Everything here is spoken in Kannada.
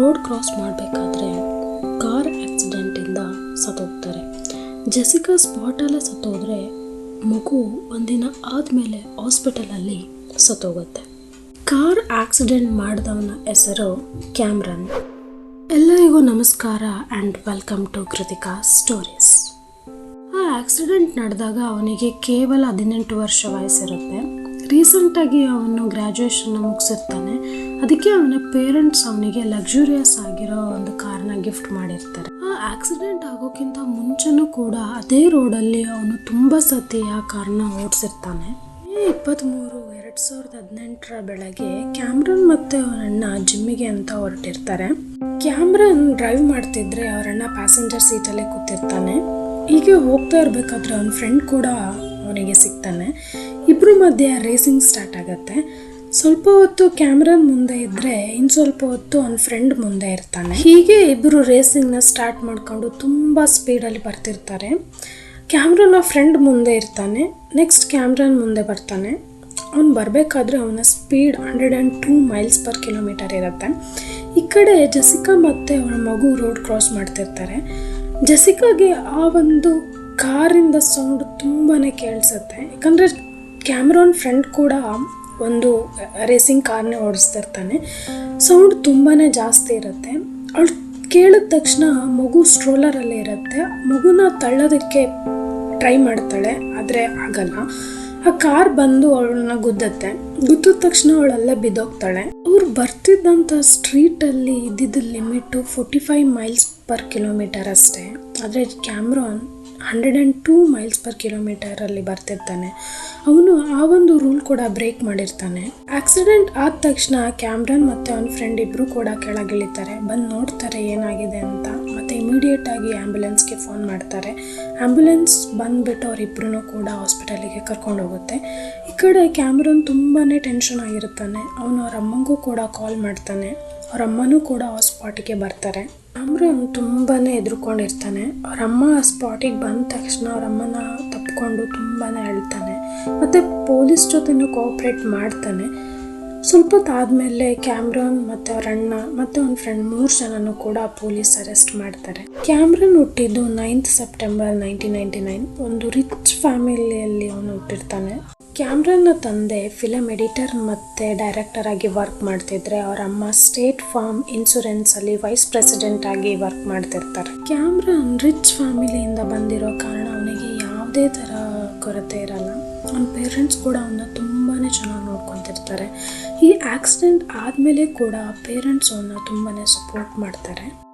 ರೋಡ್ ಕ್ರಾಸ್ ಮಾಡಬೇಕಾದ್ರೆ ಕಾರ್ ಆಕ್ಸಿಡೆಂಟಿಂದ ಸತ್ತೋಗ್ತಾರೆ. ಜೆಸಿಕಾ ಸ್ಪಾಟಲ್ಲೇ ಸತ್ತೋದ್ರೆ ಮಗು ಒಂದಿನ ಆದಮೇಲೆ ಹಾಸ್ಪಿಟಲಲ್ಲಿ ಸತ್ತೋಗುತ್ತೆ. ಕಾರ್ ಆಕ್ಸಿಡೆಂಟ್ ಮಾಡಿದವನ ಹೆಸರು ಕ್ಯಾಮ್ರನ್. ಎಲ್ಲರಿಗೂ ನಮಸ್ಕಾರ and welcome to Kruthika stories. ಆ ಆಕ್ಸಿಡೆಂಟ್ ನಡೆದಾಗ ಅವನಿಗೆ ಕೇವಲ ಹದಿನೆಂಟು ವರ್ಷ ವಯಸ್ಸಿರುತ್ತೆ. ರೀಸೆಂಟಾಗಿ ಅವನು ಗ್ರ್ಯಾಜುಯೇಷನ್ನ ಮುಗಿಸಿರ್ತಾನೆ. ಅದಕ್ಕೆ ಅವನ ಪೇರೆಂಟ್ಸ್ ಅವನಿಗೆ ಲಕ್ಸುರಿಯಸ್ ಆಗಿರೋ ಒಂದು ಕಾರ್ನ ಗಿಫ್ಟ್ ಮಾಡಿರ್ತಾರೆ. ಆ ಆಕ್ಸಿಡೆಂಟ್ ಆಗೋಕ್ಕಿಂತ ಮುಂಚೆನೂ ಕೂಡ ಅದೇ ರೋಡಲ್ಲಿ ಅವನು ತುಂಬ ಸತಿ ಆ ಕಾರ್ನ ಓಡಿಸಿರ್ತಾನೆ. ಮೇ ಇಪ್ಪತ್ತ್ಮೂರು ಎರಡು ಸಾವಿರದ ಹದಿನೆಂಟರ ಬೆಳಗ್ಗೆ ಕ್ಯಾಮ್ರನ್ ಮತ್ತು ಅವರಣ್ಣ ಜಿಮ್ಮಿಗೆ ಅಂತ ಹೊರಟಿರ್ತಾರೆ. ಕ್ಯಾಮ್ರನ್ ಡ್ರೈವ್ ಮಾಡ್ತಿದ್ರೆ ಅವರಣ್ಣ ಪ್ಯಾಸೆಂಜರ್ ಸೀಟಲ್ಲೇ ಕೂತಿರ್ತಾನೆ. ಹೀಗೆ ಹೋಗ್ತಾ ಇರಬೇಕಾದ್ರೆ ಅವನ ಫ್ರೆಂಡ್ ಕೂಡ ಅವನಿಗೆ ಸಿಗ್ತಾನೆ. ಇಬ್ಬರ ಮಧ್ಯೆ ರೇಸಿಂಗ್ ಸ್ಟಾರ್ಟ್ ಆಗುತ್ತೆ. ಸ್ವಲ್ಪ ಹೊತ್ತು ಕ್ಯಾಮ್ರನ್ ಮುಂದೆ ಇದ್ರೆ ಇನ್ನು ಸ್ವಲ್ಪ ಹೊತ್ತು ಅವ್ನ ಫ್ರೆಂಡ್ ಮುಂದೆ ಇರ್ತಾನೆ. ಹೀಗೆ ಇಬ್ಬರು ರೇಸಿಂಗ್ನ ಸ್ಟಾರ್ಟ್ ಮಾಡ್ಕೊಂಡು ತುಂಬ ಸ್ಪೀಡಲ್ಲಿ ಬರ್ತಿರ್ತಾರೆ. ಕ್ಯಾಮ್ರನ ಫ್ರೆಂಡ್ ಮುಂದೆ ಇರ್ತಾನೆ. ನೆಕ್ಸ್ಟ್ ಕ್ಯಾಮ್ರನ್ ಮುಂದೆ ಬರ್ತಾನೆ. ಅವ್ನು ಬರಬೇಕಾದ್ರೆ ಅವನ speed hundred and two miles per kilometer ಇರುತ್ತೆ. ಈ ಕಡೆ ಜಸಿಕಾ ಮತ್ತು ಅವಳ ಮಗು ರೋಡ್ ಕ್ರಾಸ್ ಮಾಡ್ತಿರ್ತಾರೆ. ಜಸಿಕಾಗೆ ಆ ಒಂದು ಕಾರಿಂದ ಸೌಂಡ್ ತುಂಬಾ ಕೇಳಿಸುತ್ತೆ. ಯಾಕಂದರೆ ಕ್ಯಾಮ್ರಾನ್ ಫ್ರೆಂಡ್ ಕೂಡ ಒಂದು ರೇಸಿಂಗ್ ಕಾರ್ನೇ ಓಡಿಸ್ತಿರ್ತಾನೆ ಸೌಂಡ್ ತುಂಬಾ ಜಾಸ್ತಿ ಇರುತ್ತೆ. ಅವಳು ಕೇಳಿದ ತಕ್ಷಣ ಮಗು ಸ್ಟ್ರೋಲರಲ್ಲೇ ಇರುತ್ತೆ. ಮಗುನ ತಳ್ಳೋದಕ್ಕೆ ಟ್ರೈ ಮಾಡ್ತಾಳೆ, ಆದರೆ ಆಗಲ್ಲ. ಆ ಕಾರ್ ಬಂದು ಅವಳನ್ನ ಗುದ್ದತ್ತೆ. ಗುದ್ದಿದ ತಕ್ಷಣ ಅವಳಲ್ಲೇ ಬಿದ್ದೋಗ್ತಾಳೆ. ಅವ್ರು ಬರ್ತಿದ್ದಂಥ ಸ್ಟ್ರೀಟಲ್ಲಿ ಇದ್ದಿದ್ದ limit forty five miles per kilometer ಅಷ್ಟೇ. ಆದರೆ Cameron hundred and two miles per ಕಿಲೋಮೀಟರಲ್ಲಿ ಬರ್ತಿರ್ತಾನೆ. ಅವನು ಆ ಒಂದು ರೂಲ್ ಕೂಡ ಬ್ರೇಕ್ ಮಾಡಿರ್ತಾನೆ. ಆಕ್ಸಿಡೆಂಟ್ ಆದ ತಕ್ಷಣ ಕ್ಯಾಮ್ರನ್ ಮತ್ತು ಅವನ ಫ್ರೆಂಡ್ ಇಬ್ಬರು ಕೂಡ ಕೆಳಗಿಳಿತಾರೆ. ಬಂದು ನೋಡ್ತಾರೆ ಏನಾಗಿದೆ ಅಂತ. ಮತ್ತು ಇಮಿಡಿಯೇಟ್ ಆಗಿ ಆ್ಯಂಬುಲೆನ್ಸ್ಗೆ ಫೋನ್ ಮಾಡ್ತಾರೆ. ಆ್ಯಂಬುಲೆನ್ಸ್ ಬಂದುಬಿಟ್ಟು ಅವರಿಬ್ಬರೂ ಕೂಡ ಹಾಸ್ಪಿಟಲಿಗೆ ಕರ್ಕೊಂಡು ಹೋಗುತ್ತೆ. ಈ ಕಡೆ ಕ್ಯಾಮ್ರನ್ ತುಂಬಾ ಟೆನ್ಷನ್ ಆಗಿರ್ತಾನೆ. ಅವನು ಅವ್ರ ಅಮ್ಮಂಗೂ ಕೂಡ ಕಾಲ್ ಮಾಡ್ತಾನೆ. ಅವ್ರ ಅಮ್ಮನೂ ಕೂಡ ಆ ಸ್ಪಾಟಿಗೆ ಬರ್ತಾರೆ. ಕ್ಯಾಮ್ರನ್ ತುಂಬಾ ಎದುರ್ಕೊಂಡಿರ್ತಾನೆ. ಅವ್ರ ಅಮ್ಮ ಆ ಸ್ಪಾಟಿಗೆ ಬಂದ ತಕ್ಷಣ ಅವ್ರ ಅಮ್ಮನ ತಪ್ಪಿಕೊಂಡು ತುಂಬಾ ಅಳ್ತಾನೆ. ಮತ್ತು ಪೊಲೀಸ್ ಜೊತೆನೂ ಕೋಆಪ್ರೇಟ್ ಮಾಡ್ತಾನೆ. ಸ್ವಲ್ಪ ಹೊತ್ತಾದ್ಮೇಲೆ ಕ್ಯಾಮ್ರನ್ ಮತ್ತು ಅವ್ರ ಅಣ್ಣ ಮತ್ತು ಅವ್ನ ಫ್ರೆಂಡ್ ಮೂರು ಜನನು ಕೂಡ ಪೊಲೀಸ್ ಅರೆಸ್ಟ್ ಮಾಡ್ತಾರೆ. ಕ್ಯಾಮ್ರನ್ ಹುಟ್ಟಿದ್ದು ninth September nineteen ninety nine ಒಂದು ರಿಚ್ ಫ್ಯಾಮಿಲಿಯಲ್ಲಿ ಅವನು ಹುಟ್ಟಿರ್ತಾನೆ. ಕ್ಯಾಮ್ರನ್ನ ತಂದೆ ಫಿಲಮ್ ಎಡಿಟರ್ ಮತ್ತು ಡೈರೆಕ್ಟರ್ ಆಗಿ ವರ್ಕ್ ಮಾಡ್ತಿದ್ರೆ ಅವರ ಅಮ್ಮ ಸ್ಟೇಟ್ ಫಾರ್ಮ್ ಇನ್ಶೂರೆನ್ಸ್ ಅಲ್ಲಿ ವೈಸ್ ಪ್ರೆಸಿಡೆಂಟ್ ಆಗಿ ವರ್ಕ್ ಮಾಡ್ತಿರ್ತಾರೆ. ಕ್ಯಾಮ್ರನ್ ರಿಚ್ ಫ್ಯಾಮಿಲಿಯಿಂದ ಬಂದಿರೋ ಕಾರಣ ಅವನಿಗೆ ಯಾವುದೇ ಥರ ಕೊರತೆ ಇರಲ್ಲ. ಅವನ ಪೇರೆಂಟ್ಸ್ ಕೂಡ ಅವನ್ನ ತುಂಬಾ ಚೆನ್ನಾಗಿ ನೋಡ್ಕೊತಿರ್ತಾರೆ. ಈ ಆಕ್ಸಿಡೆಂಟ್ ಆದಮೇಲೆ ಕೂಡ ಪೇರೆಂಟ್ಸ್ ಅವನ್ನ ತುಂಬಾ ಸಪೋರ್ಟ್ ಮಾಡ್ತಾರೆ.